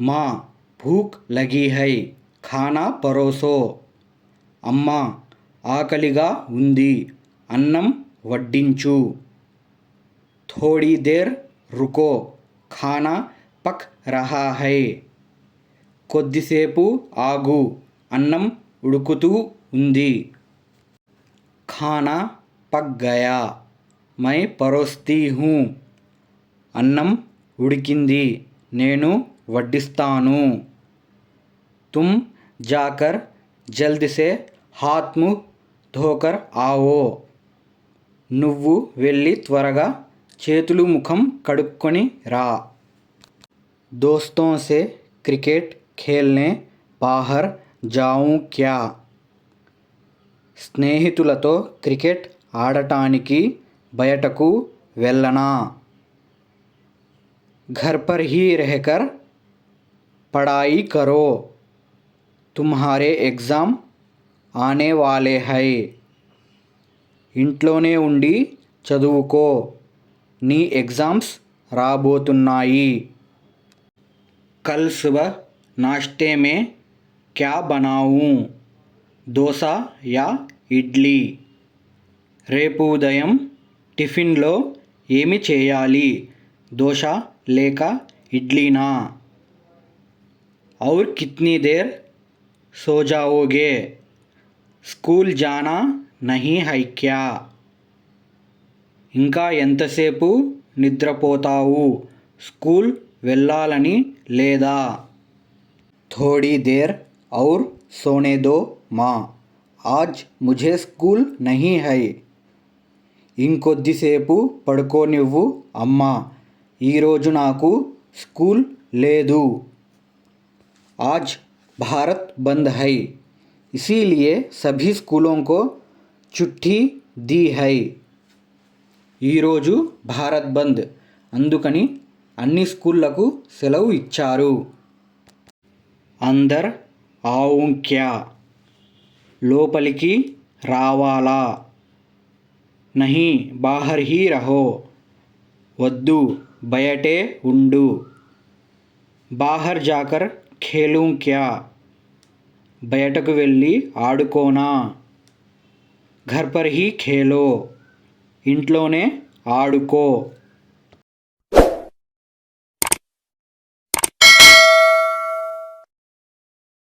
మా భూక్ లగీ హై ఖానా పరోసో. అమ్మ ఆకలిగా ఉంది అన్నం వడ్డించు. థోడీ దేర్ రుకో ఖానా పక్ రహా హై. కొద్దిసేపు ఆగు అన్నం ఉడుకుతూ ఉంది. ఖానా పక్ గయా మై పరోస్తీ హూ. అన్నం ఉడికింది నేను వడ్డిస్తాను. తుమ్ జాకర్ జల్దిసే హాత్ము ధోకర్ ఆవో. నువ్వు వెళ్ళి త్వరగా చేతులు ముఖం కడుక్కొని రా. దోస్తోసే క్రికెట్ ఖేల్నే బాహర్ జావు క్యా? స్నేహితులతో క్రికెట్ ఆడటానికి బయటకు వెళ్ళనా? ఘర్ పర్ హీ రెహకర్ पढ़ाई करो। తుమ్హారే ఎగ్జామ్ ఆనే వాలే హై ఇంట్లోనే ఉండి చదువుకో। నీ ఎగ్జామ్స్ రాబోతున్నాయి। కల్ సుబహ్ నాష్టేమే క్యా బనావు? దోశ యా ఇడ్లీ? రేపు ఉదయం టిఫిన్లో ఏమి చేయాలి? దోశ లేక ఇడ్లీనా? और कितनी देर सो जाओगे స్కూల్ జానా నహీ హై క్యా ఇంకా ఎంతసేపు నిద్రపోతావు స్కూల్ వెళ్ళాలని లేదా థోడీ దేర్ ఔర్ సోనే దో మా ఆజ్ ముఝే స్కూల్ నహీ హై ఇంకొద్దిసేపు పడుకోనివ్వు అమ్మా ఈరోజు నాకు స్కూల్ లేదు आज भारत बंद है। इसीलिए सभी स्कूलों को చుట్టీ ది హై ఈరోజు భారత్ బంద్ అందుకని అన్ని స్కూళ్ళకు సెలవు ఇచ్చారు। అందర్ ఆవుంక్యా। లోపలికి రావాలా? నహి బాహర్ హీ రహో। వద్దు బయటే ఉండు। బాహర్ జాకర్ ఖేలూం క్యా? బయటకు వెళ్ళి ఆడుకోనా? ఘర్ పర్ హీ ఖేలో. ఇంట్లోనే ఆడుకో.